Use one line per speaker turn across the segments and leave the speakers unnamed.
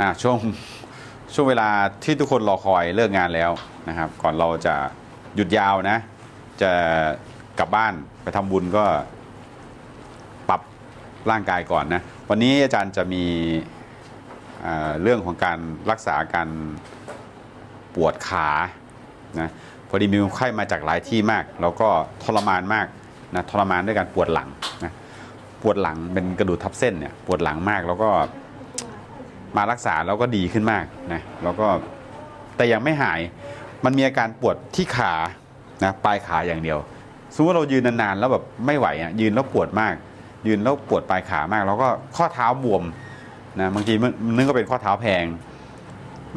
อะช่วงช่วงเวลาที่ทุกคนรอคอยเลิกงานแล้วนะครับ ก่อนเราจะหยุดยาวนะ จะกลับบ้านไปทำบุญก็ปรับร่างกายก่อนนะ วันนี้อาจารย์จะมีอ่าเรื่องของการรักษาการปวดขานะพอดีมีคนไข้มาจากหลายที่มาก แล้วก็ทรมานมากนะทรมานด้วยการปวดหลังนะปวดหลังเป็นกระดูกทับเส้นเนี่ยปวดหลังมากแล้วก็ มารักษาแล้วก็ดีขึ้นมากนะแล้วก็แต่ยังไม่หายมันมีอาการปวดที่ขานะปลายขาอย่างเดียวสมมติว่าเรายืนนานๆแล้วแบบไม่ไหวอะยืนแล้วปวดมาก ยืนแล้วปวดปลายขามาก แล้วก็ข้อเท้าบวมนะบางทีมันนึกว่าเป็นข้อเท้าแพง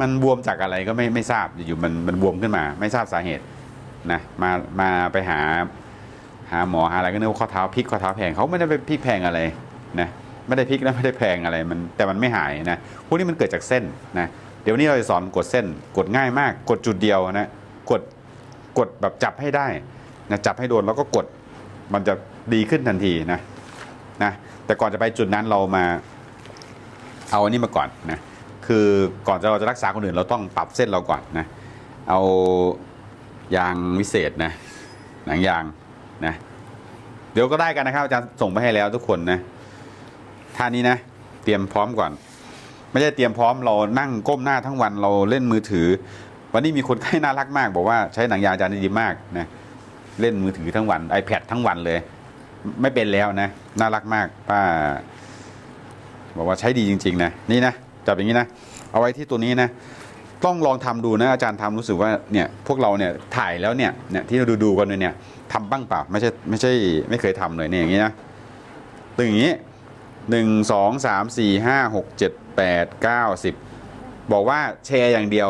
มันบวมจากอะไรก็ไม่ไม่ทราบอยู่ๆมันมันบวมขึ้นมา ไม่ทราบสาเหตุนะมามาไปหาหาหมอหาอะไรก็นึกว่าข้อเท้าพลิกข้อเท้าแพงเขาไม่ได้ไปพลิกแพงอะไรนะ ไม่ได้พลิกและไม่ได้แพงอะไรมันแต่มันไม่หายนะพวกนี้มันเกิดจากเส้นนะเดี๋ยววนนี้เราจะสอนกดเส้นกดง่ายมาก กดจุดเดียวนะกดกดแบบจับให้ได้นะจับให้โดนแล้วก็กดมันจะดีขึ้นทันทีนะนะแต่ก่อนจะไปจุดนั้นเรามาเอาอันนี้มาก่อนนะคือก่อนจะเราจะรักษาคนอื่นเราต้องปรับเส้นเราก่อนนะเอายางวิเศษนะหนังยางนะเดี๋ยวก็ได้กันนะครับอาจารย์ส่งไปให้แล้วทุกคนนะ ท่านี้นะ เตรียมพร้อมก่อน ไม่ใช่เตรียมพร้อมเรานั่งก้มหน้าทั้งวันเราเล่นมือถือ วันนี้มีคนไข้น่ารักมาก บอกว่าใช้หนังยางอาจารย์ดีมากนะเล่นมือถือทั้งวัน iPad ทั้งวันเลย ไม่เป็นแล้วนะ น่ารักมากป้า บอกว่าใช้ดีจริง ๆ นะ นี่นะจับอย่างนี้นะ เอาไว้ที่ตัวนี้นะ ต้องลองทำดูนะอาจารย์ทำรู้สึกว่าเนี่ยพวกเราเนี่ยถ่ายแล้วเนี่ยเนี่ยที่เราดูดูกันเนี่ยทำบ้างเปล่าไม่ใช่ไม่ใช่ไม่เคยทำเลยเนี่ยอย่างนี้นะตึงอย่างนี้ หนึ่งสองสามสี่ห้าหกเจ็ดแปดเก้าสิบบอกว่าแชร์อย่างเดียว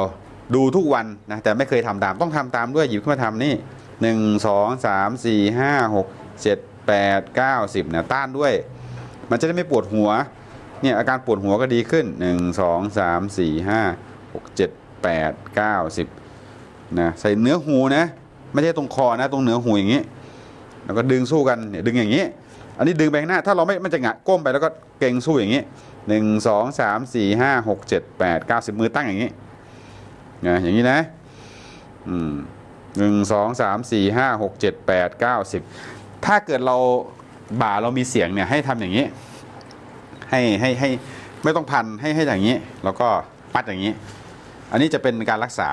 ดูทุกวันนะแต่ไม่เคยทำตามต้องทำตามด้วยหยิบขึ้นมาทำนี่หนึ่งสองสามสี่ห้าหกเจ็ดแปดเก้าสิบเนี่ยต้านด้วย มันจะได้ไม่ปวดหัวเนี่ยอาการปวดหัวก็ดีขึ้น1 2 3 4 5 6 7 8 9 10นะใส่เนื้อหูนะไม่ใช่ตรงคอนะตรงเนื้อหูอย่างนี้ แล้วก็ดึงสู้กันเนี่ยดึงอย่างนี้ อันนี้ดึงไปข้างหน้า ถ้าเราไม่มันจะหงะก้มไปแล้วก็เกรงสู้อย่างนี้หนึ่งสองสามสี่ห้าหกเจ็ดแปดเก้าสิบมือตั้งอย่างนี้นะอย่างนี้นะหนึ่งสองสามสี่ห้าหกเจ็ดแปดเก้าสิบถ้าเกิดเราบ่าเรามีเสียงเนี่ยให้ทำอย่างนี้ ให้ให้ให้ไม่ต้องพันให้ให้อย่างนี้ แล้วก็ปัดอย่างนี้ อันนี้จะเป็นการรักษา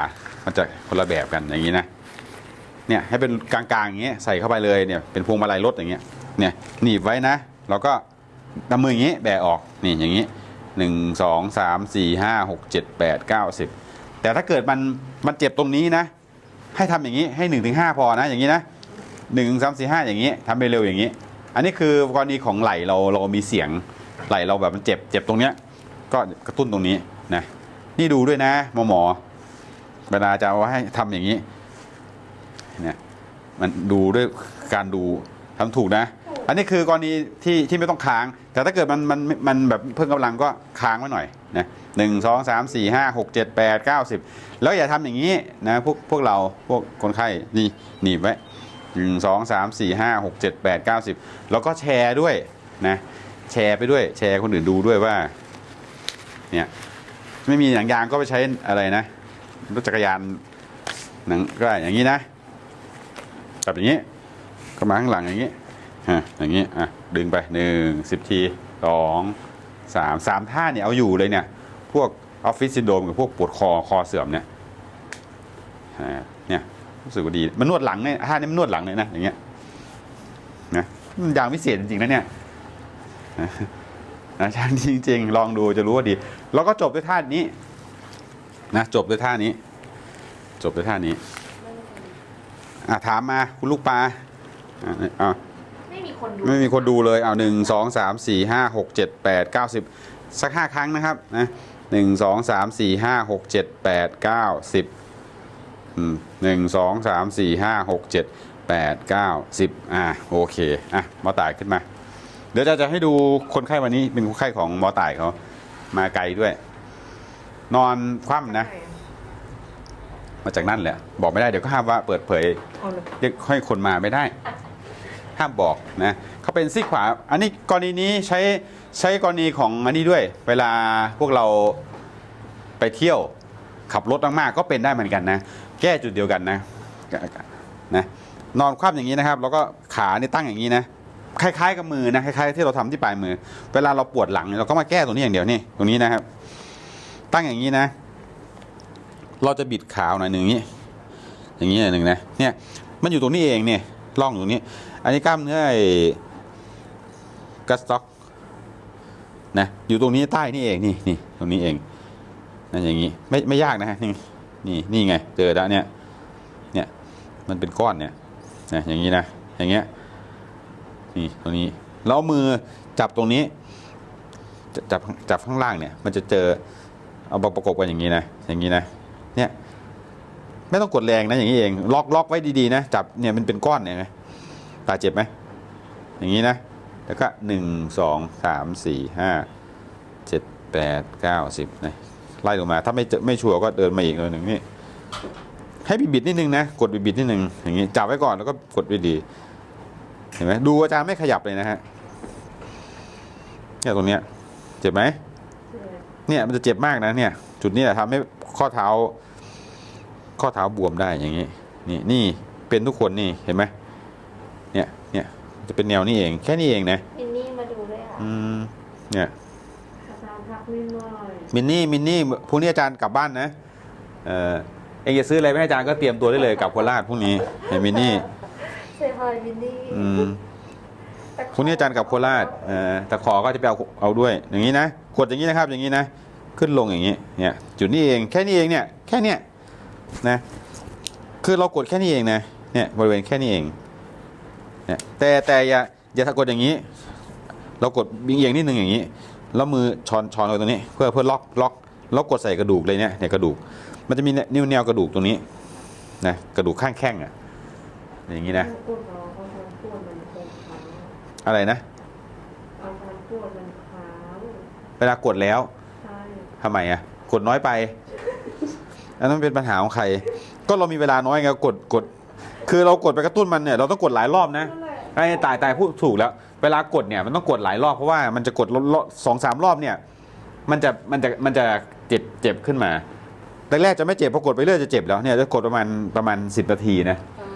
มันจะคนละแบบกันอย่างนี้นะเนี่ยให้เป็นกลางๆอย่างเงี้ยใส่เข้าไปเลยเนี่ยเป็นพวงมาลัยรถอย่างเงี้ย เนี่ยหนีบไว้นะแล้วก็นำมืออย่างงี้แบะออกนี่อย่างนี้หนึ่งสองสามสี่ห้าหกเจ็ดแปดเก้าสิบแต่ถ้าเกิดมันมันเจ็บตรงนี้นะ ให้ทำอย่างนี้ให้หนึ่งถึงห้าพอนะอย่างนี้นะหนึ่งสามสี่ห้าอย่างนี้ทำไปเร็วอย่างนี้ อันนี้คือกรณีของไหลเราเรามีเสียงไหลเราแบบมันเจ็บเจ็บตรงเนี้ยก็กระตุ้นตรงนี้นะนี่ดูด้วยนะหมอหมอเวลาจะเอาให้ทำอย่างนี้เนี่ยมันดูด้วยการดูทำถูกนะ อันนี้คือกรณีที่ที่ไม่ต้องค้าง แต่ถ้าเกิดมันมันมันแบบเพิ่มกำลังก็ค้างไว้หน่อยนะหนึ่งสองสามสี่ห้าหกเจ็ดแปดเก้าสิบแล้วอย่าทำอย่างนี้นะพวกพวกเราพวกคนไข้นี่หนีบไว้หนึ่งสองสามสี่ห้าหกเจ็ดแปดเก้าสิบแล้วก็แชร์ด้วยนะแชร์ไปด้วยแชร์คนอื่นดูด้วยว่าเนี่ยไม่มีหนังยางก็ไปใช้อะไรนะรถจักรยานหนังก็ได้อย่างนี้นะจับอย่างนี้ก็มาข้างหลังอย่างนี้ อย่างนี้อะดึงไปหนึ่งสิบทีสองสามสามท่าเนี่ยเอาอยู่เลยเนี่ย พวกออฟฟิศซินโดรมกับพวกปวดคอคอเสื่อมเนี่ยเนี่ยรู้สึกว่าดีมันนวดหลังเนี่ยท่านี้มันนวดหลังเลยนะอย่างเงี้ยนะมันยางพิเศษจริงๆนะเนี่ยนะช่างจริง ๆ ลองดูจะรู้ว่าดี แล้วก็จบด้วยท่านี้นะจบด้วยท่านี้ จบด้วยท่านี้อะถามมาคุณลูกปลาอะ
คนดู
ไม่มีคนดูเลยเอาหนึ่งสองสามสี่ห้าหกเจ็ดแปดเก้าสิบสักห้าครั้งนะครับนะหนึ่งสองสามสี่ห้าหกเจ็ดแปดเก้าสิบหนึ่งสองสามสี่ห้าหกเจ็ดแปดเก้าสิบอะโอเคอะหมอตายขึ้นมา เดี๋ยวจะจะให้ดูคนไข้วันนี้เป็นคนไข้ของหมอตายเขามาไกลด้วย นอนคว่ำนะ มาจากนั่นแหละ บอกไม่ได้เดี๋ยวก็ห้ามว่าเปิดเผย
เอาเลย
เรียกให้คนมาไม่ได้ ห้ามบอกนะเขาเป็นซี่ขวา อันนี้กรณีนี้ใช้ใช้กรณีของอันนี้ด้วย เวลาพวกเราไปเที่ยวขับรถมากๆก็เป็นได้เหมือนกันนะ แก้จุดเดียวกันนะนะนอนคว่ำอย่างนี้นะครับ แล้วก็ขานี่ตั้งอย่างนี้นะคล้ายๆกับมือนะคล้ายๆที่เราทำที่ปลายมือ เวลาเราปวดหลังเราก็มาแก้ตรงนี้อย่างเดียวนี่ตรงนี้นะครับ ตั้งอย่างนี้นะ เราจะบิดขาหน่อยหนึ่งอย่างนี้ อย่างนี้หนึ่งนะเนี่ยมันอยู่ตรงนี้เองเนี่ย ร่องอยู่ตรงนี้ อันนี้กล้ามเนื้อไอ้กัสต็อกนะอยู่ตรงนี้ใต้นี่เองนี่นี่ตรงนี้เองนั่นอย่างนี้ไม่ไม่ยากนะฮะนี่นี่นี่ไงเจอแล้วเนี่ยเนี่ยมันเป็นก้อนเนี่ยนะอย่างนี้นะอย่างเงี้ยนี่ตรงนี้แล้วเอามือจับตรงนี้จ,จับจับข้างล่างเนี่ย มันจะเจอเอามาประกบกันอย่างนี้นะอย่างนี้นะเนี่ย ไม่ต้องกดแรงนะอย่างนี้เอง ล็อกล็อกไว้ดีๆนะจับเนี่ยมันเป็นก้อนเนี่ยนะตาเจ็บไหมอย่างนี้นะแล้วก็หนึ่งสองสามสี่ห้าเจ็ดแปดเก้าสิบนะไล่ลงมา ถ้าไม่เจอไม่ชัวร์ก็เดินมาอีกเลยหนึ่งนี่ให้บิดๆนิดนึงนะกดบิดๆนิดนึงอย่างนี้จับไว้ก่อนแล้วก็กดไว้ดีเห็นไหมดูอาจารย์ไม่ขยับเลยนะฮะเนี่ยตรงเนี้ยเจ็บไหมเนี่ยมันจะเจ็บมากนะเนี่ย จุดนี้แหละทำให้ข้อเท้า ข้อเท้าบวมได้อย่างนี้นี่นี่เป็นทุกคนนี่เห็นไหมเนี่ยเนี่ยจะเป็นแนวนี้เอง แค่นี้เองนะ
มินนี่มาดูด้วยค่ะ
อืมเนี่ย
อาจารย์พักนิดหน่อย
มินนี่มินนี่พรุ่งนี้อาจารย์กลับบ้านนะเออเองจะซื้ออะไรไปให้อาจารย์ก็เตรียมตัวได้เลยกลับโคราชพรุ่งนี้เห็นมินนี่
เซฮายมินนี่
อืมพรุ่งนี้อาจารย์กลับโคราชเออแต่ขอก็จะไปเอาเอาด้วย อย่างนี้นะกดอย่างนี้นะครับ อย่างนี้นะขึ้นลงอย่างนี้เนี่ยจุดนี้เองแค่นี้เองเนี่ยแค่เนี้ย นะ คือเรากดแค่นี้เองนะ เนี่ยบริเวณแค่นี้เอง เนี่ยแต่แต่อย่าอย่าถ้ากดอย่างนี้ เรากดบิงเอียงนิดนึงอย่างนี้ แล้วมือช้อนช้อนไว้ตรงนี้ เพื่อเพื่อล็อกล็อกแล้วกดใส่กระดูกเลยเนี่ยเนี่ยกระดูก มันจะมีนิ้วแนวกระดูกตรงนี้นะกระดูกข้างแข้งอะ อย่างนี้นะ
ปวดร้อนเอาการปวดมันคงค้าง
อะไรนะ
เอาการปวดมันค้าง
เวลากดแล้ว
ใช่
ทำไมอะ กดน้อยไป อันนั้นเป็นปัญหาของใคร ก็เรามีเวลาน้อยไงกดกด คือเรากดไปกระตุ้นมันเนี่ยเราต้องกดหลายรอบนะ
นั่นแหละ
ไอ้ตายตายพูดถูกแล้ว เวลากดเนี่ยมันต้องกดหลายรอบเพราะว่ามันจะกดรอบสองสามรอบเนี่ย มันจะมันจะมันจะเจ็บเจ็บขึ้นมาแรกๆจะไม่เจ็บพอกดไปเรื่อยจะเจ็บแล้วเนี่ยจะกดประมาณประมาณสิบนาทีนะ
ใช่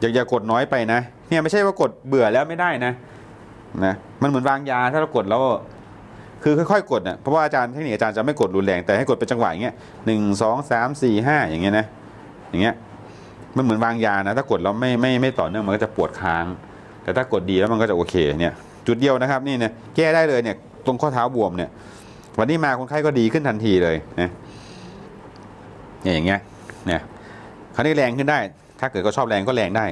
อย่าอย่ากดน้อยไปนะ เนี่ยไม่ใช่ว่ากดเบื่อแล้วไม่ได้นะนะมันเหมือนวางยาถ้าเรากดแล้ว คือค่อยๆกดเนี่ยเพราะว่าอาจารย์เทคนิคอาจารย์จะไม่กดรุนแรงแต่ให้กดเป็นจังหวะอย่างเงี้ยหนึ่งสองสามสี่ห้าอย่างเงี้ยนะอย่างเงี้ยมันเหมือนวางยานะถ้ากดแล้วไม่ไม่ไม่ต่อเนื่องมันก็จะปวดค้าง แต่ถ้ากดดีแล้วมันก็จะโอเคเนี่ยจุดเดียวนะครับนี่เนี่ยแก้ได้เลยเนี่ยตรงข้อเท้าบวมเนี่ย วันนี้มาคนไข้ก็ดีขึ้นทันทีเลยนะเนี่ยอย่างเงี้ยเนี่ยคราวนี้แรงขึ้นได้ ถ้าเกิดเขาชอบแรงก็แรงได้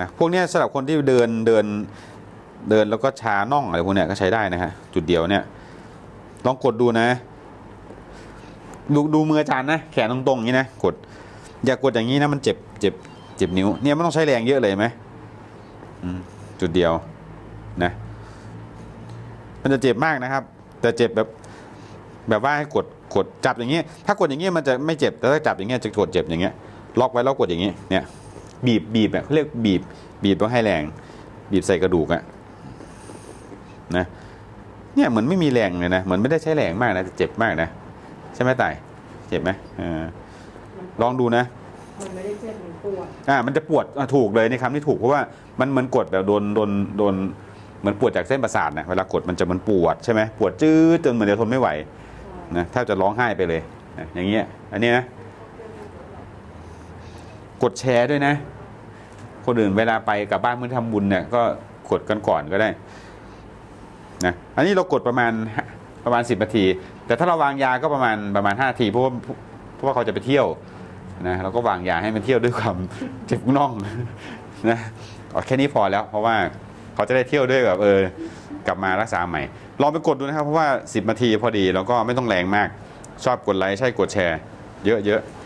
นะพวกนี้สำหรับคนที่เดินเดิน เดินแล้วก็ชาน่องอะไรพวกเนี้ยก็ใช้ได้นะฮะจุดเดียวเนี่ยลองกดดูนะ ดูดูมืออาจารย์นะแขนตรงๆอย่างนี้นะกด อย่ากดอย่างนี้นะมันเจ็บเจ็บเจ็บนิ้วเนี่ยไม่ต้องใช้แรงเยอะเลยไหมจุดเดียวนะ มันจะเจ็บมากนะครับ แต่เจ็บแบบแบบว่าให้กดกดจับอย่างเงี้ยถ้ากดอย่างเงี้ยมันจะไม่เจ็บแต่ถ้าจับอย่างเงี้ยจะกดเจ็บอย่างเงี้ยล็อกไว้แล้วกดอย่างเงี้ยเนี่ยบีบบีบแบบเขาเรียกบีบ บีบต้องให้แรง บีบใส่กระดูกอะ นะเนี่ยเหมือนไม่มีแรงเลยนะเหมือนไม่ได้ใช้แรงมากนะแต่เจ็บมากนะใช่ไหมต่ายเจ็บไหมเออลองดูนะ
มันไม่ได้เจ็บมันปวด
อ่ามันจะปวดอะถูกเลยในคำที่ถูกเพราะว่ามันเหมือนกดแบบโดนโดนโดนเหมือนปวดจากเส้นประสาทนะเวลากดมันจะเหมือนปวดใช่ไหมปวดจืดจนเหมือนจะทนไม่ไหว
ใช่
นะแทบจะร้องไห้ไปเลยนะอย่างเงี้ยอันนี้นะกดแชร์ด้วยนะ คนอื่นเวลาไปกับบ้านเมื่อทำบุญเนี่ยก็กดกันก่อนก็ได้ นะอันนี้เรากดประมาณประมาณสิบนาที แต่ถ้าเราวางยาก็ประมาณประมาณห้านาทีเพราะว่าเพราะว่าเขาจะไปเที่ยวนะเราก็วางยาให้มันเที่ยวด้วยความเจ็บน่องนะแค่นี้พอแล้ว เพราะว่าเขาจะได้เที่ยวด้วยแบบเออกลับมารักษาใหม่ ลองไปกดดูนะครับ เพราะว่า 10นาทีพอดีแล้วก็ไม่ต้องแรงมากชอบกดไลค์ใช่กดแชร์ เยอะๆ